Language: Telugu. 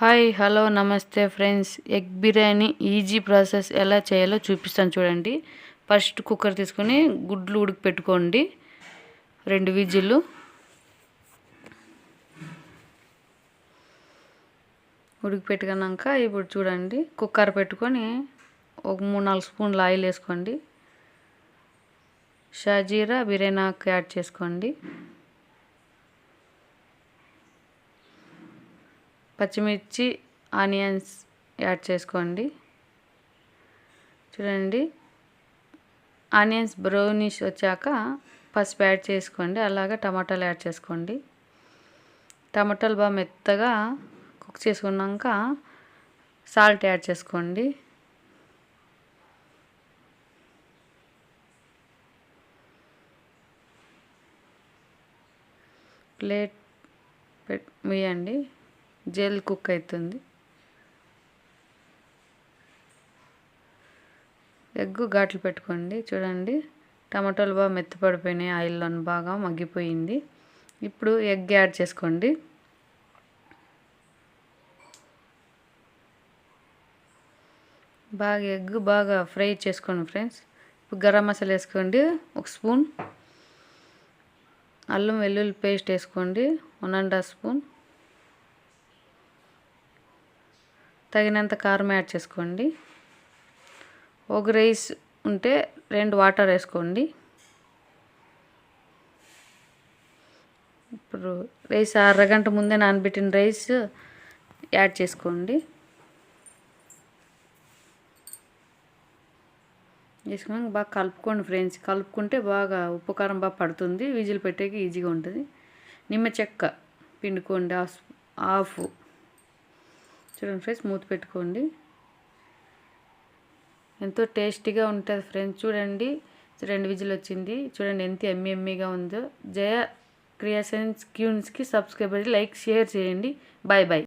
హాయ్ హలో నమస్తే friends. Egg biryani easy process ఎలా చేయాలో చూపిస్తాను చూడండి. ఫస్ట్ కుక్కర్ తీసుకొని గుడ్లు ఉడికి పెట్టుకోండి. రెండు విజిల్లు. ఉడికి పెట్టుకున్నాక ఇప్పుడు చూడండి కుక్కర్ పెట్టుకొని ఒక మూడు నాలుగు స్పూన్లు ఆయిల్ వేసుకోండి. షాజీరా బిర్యానీ ఆకు యాడ్ చేసుకోండి. పచ్చిమిర్చి ఆనియన్స్ యాడ్ చేసుకోండి. చూడండి. ఆనియన్స్ బ్రౌనిష్ వచ్చాక పసుపు యాడ్ చేసుకోండి. అలాగే టమాటాలు యాడ్ చేసుకోండి. టమాటాలు బాగా మెత్తగా కుక్ చేసుకున్నాక సాల్ట్ యాడ్ చేసుకోండి. ప్లేట్ పెట్ వేయండి జెల్ కుక్ అవుతుంది ఎగ్గు ఘాట్లు పెట్టుకోండి. చూడండి టమాటోలు బాగా మెత్తపడిపోయినాయి ఆయిల్లో బాగా మగ్గిపోయింది. ఇప్పుడు ఎగ్ యాడ్ చేసుకోండి. బాగా ఎగ్ బాగా ఫ్రై చేసుకోండి ఫ్రెండ్స్. ఇప్పుడు గరం మసాలా వేసుకోండి ఒక స్పూన్. అల్లం వెల్లుల్లి పేస్ట్ వేసుకోండి వన్ అండ్ హాఫ్ స్పూన్. తగినంత కారం యాడ్ చేసుకోండి. ఒక రైస్ ఉంటే రెండు వాటర్ వేసుకోండి. ఇప్పుడు రైస్ అరగంట ముందే నానబెట్టిన రైస్ యాడ్ చేసుకోండి. వేసుకున్నాక బాగా కలుపుకోండి ఫ్రెండ్స్. కలుపుకుంటే బాగా ఉప్పు కారం బాగా పడుతుంది. విజిల్ పెట్టేకి ఈజీగా ఉంటుంది. నిమ్మ చెక్క పిండుకోండి. హాఫ్ హాఫ్ చూడండి ఫ్రెండ్స్ మూత పెట్టుకోండి. ఎంతో టేస్టీగా ఉంటుంది ఫ్రెండ్స్. చూడండి రెండు విజిల్ వచ్చింది. చూడండి ఎంత ఎమ్మి ఎమ్మిగా ఉందో. జయ క్రియాసన్స్ క్యూన్స్కి సబ్స్క్రైబ్ లైక్ షేర్ చేయండి. Bye bye